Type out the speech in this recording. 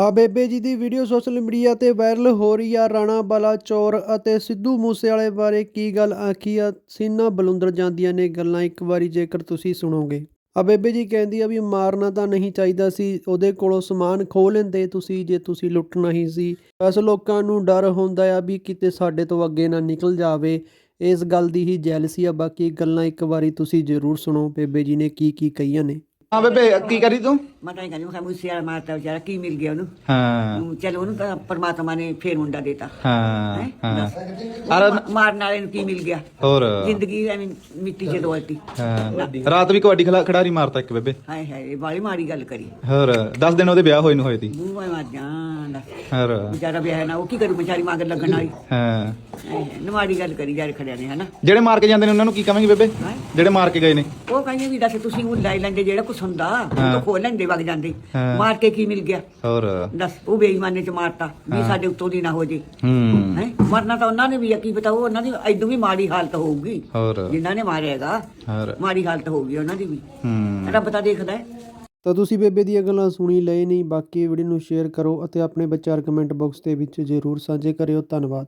ਆ ਬੇਬੇ ਜੀ ਦੀ ਵੀਡੀਓ ਸੋਸ਼ਲ ਮੀਡੀਆ ਤੇ ਵਾਇਰਲ ਹੋ ਰਹੀ ਆ। ਰਾਣਾ ਬਾਲਾ ਚੋਰ ਅਤੇ ਸਿੱਧੂ ਮੂਸੇਵਾਲੇ ਬਾਰੇ ਕੀ ਗੱਲ ਆਖੀ ਆ? ਸੀਨਾ ਬਲੁੰਦਰ ਜਾਂਦੀਆਂ ਨੇ ਗੱਲਾਂ, ਇੱਕ ਵਾਰੀ ਜੇਕਰ ਤੁਸੀਂ ਸੁਣੋਗੇ। ਆ ਬੇਬੇ ਜੀ ਕਹਿੰਦੀ ਆ ਵੀ ਮਾਰਨਾ ਤਾਂ ਨਹੀਂ ਚਾਹੀਦਾ ਸੀ, ਉਹਦੇ ਕੋਲੋਂ ਸਮਾਨ ਖੋਹ ਲੈਂਦੇ ਤੁਸੀਂ, ਜੇ ਤੁਸੀਂ ਲੁੱਟਣਾ ਹੀ ਸੀ। ਬਸ ਲੋਕਾਂ ਨੂੰ ਡਰ ਹੁੰਦਾ ਆ ਵੀ ਕਿਤੇ ਸਾਡੇ ਤੋਂ ਅੱਗੇ ਨਾ ਨਿਕਲ ਜਾਵੇ। ਇਸ ਗੱਲ ਦੀ ਹੀ ਜੈਲਸੀ ਆ, ਬਾਕੀ ਗੱਲਾਂ ਇੱਕ ਵਾਰੀ ਤੁਸੀਂ ਜ਼ਰੂਰ ਸੁਣੋ। ਬੇਬੇ ਜੀ ਨੇ ਕੀ ਕੀ ਕਹੀਆਂ ਨੇ? ਹਾਂ ਬੇਬੇ, ਕੀ ਕਰੀ ਤੂੰ? ਮੈਂ ਤਾਂ ਇਹ ਕਹਿੰਦੀ ਮੈਂ ਮੂਸੇ ਵਾਲਾ ਮਾਰਤਾ ਵਿਚਾਰਾ ਕੀ ਮਿਲ ਗਿਆ ਉਹਨੂੰ। ਹਾਂ। ਹਮ, ਚੱਲ ਉਹਨੂੰ ਤਾਂ ਪਰਮਾਤਮਾ ਨੇ ਫੇਰ ਮੁੰਡਾ ਦੇਤਾ। ਹਾਂ ਹੈਂ? ਅਰ ਮਾਰਨ ਵਾਲੇ ਨੂੰ ਕੀ ਮਿਲ ਗਿਆ? ਹੋਰ। ਜ਼ਿੰਦਗੀ ਐਵੇਂ ਮਿੱਟੀ 'ਚ ਡੋਲਤੀ ਹਾਂ। ਰਾਤ ਵੀ ਕਬੱਡੀ ਖਿਲਾ- ਖਿਡਾਰੀ ਮਾਰਤਾ ਇੱਕ ਬੇਬੇ। ਹਾਏ ਹਾਏ ਬਾਲੀ ਮਾੜੀ ਗੱਲ ਕਰੀ। ਹੋਰ 10 ਦਿਨ ਉਹਦੇ ਵਿਆਹ ਹੋਏ ਨੂੰ ਹੋਏ ਮੂੰਹ ਮੈਂ ਮਰ ਜਾਂਦਾ ਹੋਰ। ਵਿਚਾਰਾ ਵਿਆਹ ਨਾ ਉਹ ਕੀ ਕਰੂ ਵਿਚਾਰੀ ਮਗਰ ਲੱਗਣ ਵਾਲੀ। ਹਾਂ। ਨਮਾੜੀ ਗੱਲ ਕਰੀ ਯਾਰ ਖੜਿਆ ਨੇ ਹਨਾ? ਜਿਹੜੇ ਮਾਰ ਕੇ ਜਾਂਦੇ ਨੇ ਉਹਨਾਂ ਨੂੰ ਕੀ ਕਹਾਂਗੇ ਬੇਬੇ? ਜਿਹੜੇ ਮਾਰ ਕੇ ਗਏ ਨੇ। ਉਹ ਕਹਿੰਦੇ ਵੀ ਦੱਸ ਤੁਸੀਂ ਉਹ ਲੈ ਲੈਂਦੇ ਜਿਹੜਾ ਕੁਛ ਹੁੰਦਾ ਉਹ ਤਾਂ ਖੋਲ ਲੈਂਦੇ ਵਗ ਜਾਂਦੇ। ਹਾਂ। ਮਾਰ ਕੇ ਕੀ ਮਿਲ ਗਿਆ? ਹੋਰ? ਦੱਸ ਉਹ ਬੇਈਮਾਨੇ ਚ ਮਾਰਤਾ ਵੀ ਸਾਡੇ ਉੱਤੋਂ ਦੀ ਨਾ ਹੋ ਜੇ। ਹੂੰ। ਹੈ? ਮਰਨਾ ਤਾਂ ਉਹਨਾਂ ਨੇ ਵੀ ਆ, ਕੀ ਪਤਾ ਉਹ ਉਹਨਾਂ ਦੀ ਐਦੋਂ ਵੀ ਮਾੜੀ ਹਾਲਤ ਹੋਊਗੀ। ਹੋਰ? ਜਿਨ੍ਹਾਂ ਨੇ ਮਾਰਿਆਗਾ ਹੋਰ? ਮਾੜੀ ਹਾਲਤ ਹੋਊਗੀ ਉਹਨਾਂ ਦੀ ਵੀ। ਹੂੰ। ਰੱਬ ਤਾਂ ਦੇਖਦਾ ਹੈ। ਤਾਂ ਤੁਸੀਂ ਬੇਬੇ ਦੀਆਂ ਗੱਲਾਂ ਸੁਣੀ ਲਏ ਨਹੀਂ ਬਾਕੀ ਵੀਡੀਓ ਨੂੰ ਸ਼ੇਅਰ ਕਰੋ ਅਤੇ ਆਪਣੇ ਵਿਚਾਰ ਕਮੈਂਟ ਬਾਕਸ ਦੇ ਵਿੱਚ ਜ਼ਰੂਰ ਸਾਂਝੇ ਕਰਿਓ। ਧੰਨਵਾਦ।